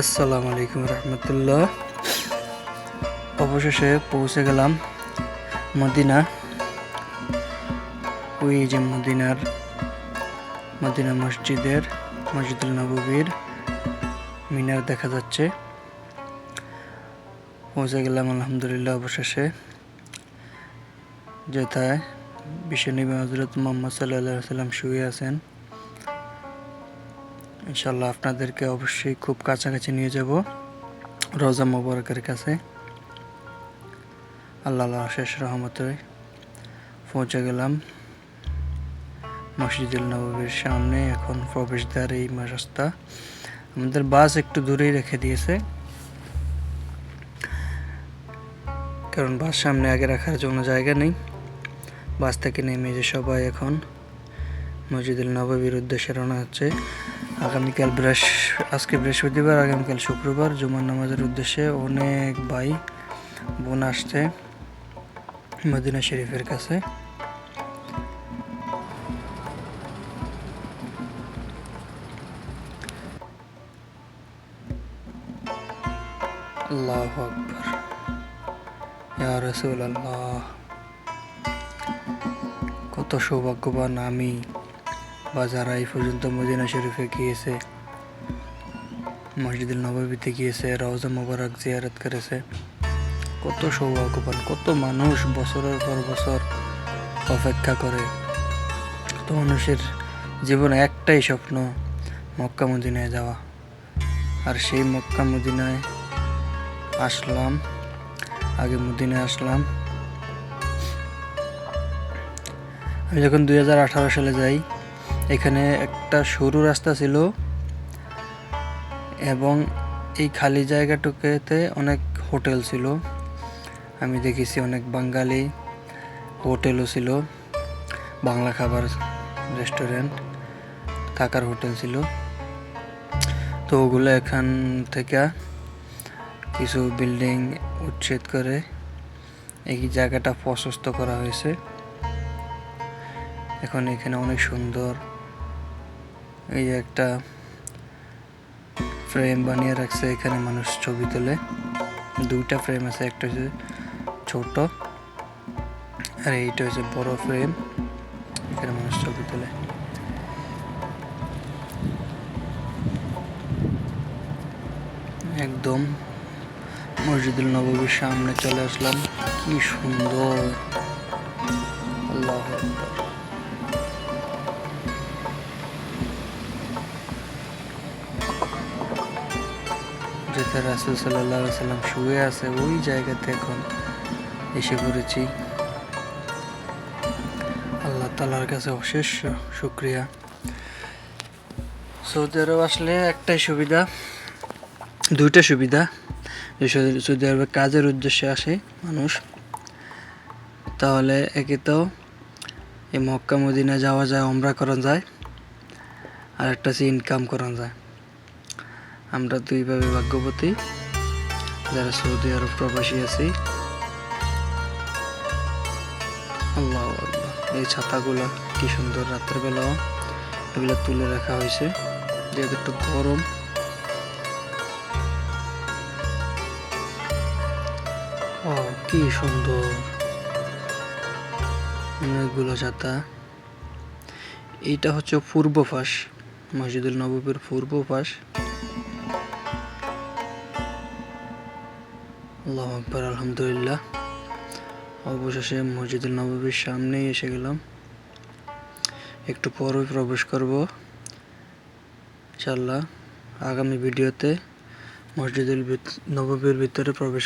আসসালামু আলাইকুম রহমতুল্লাহ। অবশেষে পৌঁছে গেলাম মদিনা। ওই যে মদিনার, মদিনা মসজিদের, মসজিদুল নববীর মিনার দেখা যাচ্ছে। পৌঁছে গেলাম আলহামদুলিল্লাহ অবশেষে। যেথায় বিশ্বনবী হজরত মোহাম্মদ সাল্লাহ সাল্লাম শুয়ে আছেন। ইনশাল্লাহ আপনাদেরকে অবশ্যই খুব কাছাকাছি নিয়ে যাব। রোজা মোবারকের কাছে। আল্লাহ শেষ রহমতে পৌঁছে গেলাম। মসজিদুল নবীর সামনে এখন প্রবেশদ্বার এই রাস্তা আমাদের বাস একটু দূরেই রেখে দিয়েছে। কারণ বাস সামনে আগে রাখার জন্য জায়গা নেই। বাস থেকে নেমে যে সবাই এখন মসজিদুল নববীর উদ্দেশ্যে রওনা হচ্ছে। আগামীকাল বৃহস, আজকে বৃহস্পতিবার, আগামীকাল শুক্রবার জুমার নামাজের উদ্দেশ্যে অনেক ভাই, বোন আসছে মদিনা শরীফের কাছে। আল্লাহ আকবর। ইয়া রসুল আল্লাহ কত সৌভাগ্যবান আমি। বা যারা পর্যন্ত মদিনা শরীফে গিয়েছে। মসজিদুল নববীতে গিয়েছে, রওজা মোবারক জিয়ারত করেছে। কত সৌভাগ্যবান, কত মানুষ বছরের পর বছর অপেক্ষা করে। কত মানুষের জীবনে একটাই স্বপ্ন, মক্কা মদিনায় যাওয়া। আর সেই মক্কা মদিনায় আসলাম, আগে মদিনায় আসলাম। আমি যখন দু হাজার আঠারো সালে যাই এখানে একটা সরু রাস্তা ছিল এবং এই খালি জায়গাটুকুতে অনেক হোটেল ছিল। আমি দেখেছি অনেক বাঙালি হোটেলও ছিল, বাংলা খাবার রেস্টুরেন্ট থাকার হোটেল ছিল। তো ওগুলো এখান থেকে কিছু বিল্ডিং উচ্ছেদ করে এই জায়গাটা প্রশস্ত করা হয়েছে। এখন এখানে অনেক সুন্দর এই একটা ফ্রেম বানিয়ে রাখছে এখানে মানুষ ছবি তোলে। দুইটা ফ্রেম আছে, একটা হচ্ছে ছোট আর এইটা হচ্ছে বড় ফ্রেম এখানে মানুষ ছবি তোলে। একদম মসজিদুল নববীর সামনে চলে আসলাম। কি সুন্দর। আল্লাহ আকবার। যেতে রাসুল সাল্লাহ সাল্লাম শুয়ে আছে, ওই জায়গাতে এখন এসে পড়েছি। আল্লাহ তালার কাছে অশেষ শুক্রিয়া। সৌদি আরব আসলে একটাই সুবিধা, দুইটা সুবিধা। যে সৌদি- আরবে কাজের উদ্দেশ্যে আসে মানুষ। তাহলে একে তো এই মক্কা মদিনা যাওয়া যায় ওমরা করা যায় আর একটা হচ্ছে ইনকাম করা যায়। আমরা দুইভাবে ভাগ্যবতী, যারা সৌদি আরব প্রবাসী আছি। আল্লাহ এই ছাতাগুলো কি সুন্দর রাত্রেবেলাও এগুলো তুলে রাখা হয়েছে, যেহেতু একটু গরম। ও কি সুন্দর। অনেকগুলো ছাতা। এইটা হচ্ছে পূর্ব পাশ, মসজিদুল নববীর পূর্ব পাশ। আল্লাহ আকবর, আলহামদুলিল্লাহ। অবশেষে মসজিদুল নববীর সামনেই এসে গেলাম। একটু পরে প্রবেশ করব। ইনশাল্লাহ আগামী ভিডিওতে মসজিদুল নবাবীর ভিতরে প্রবেশ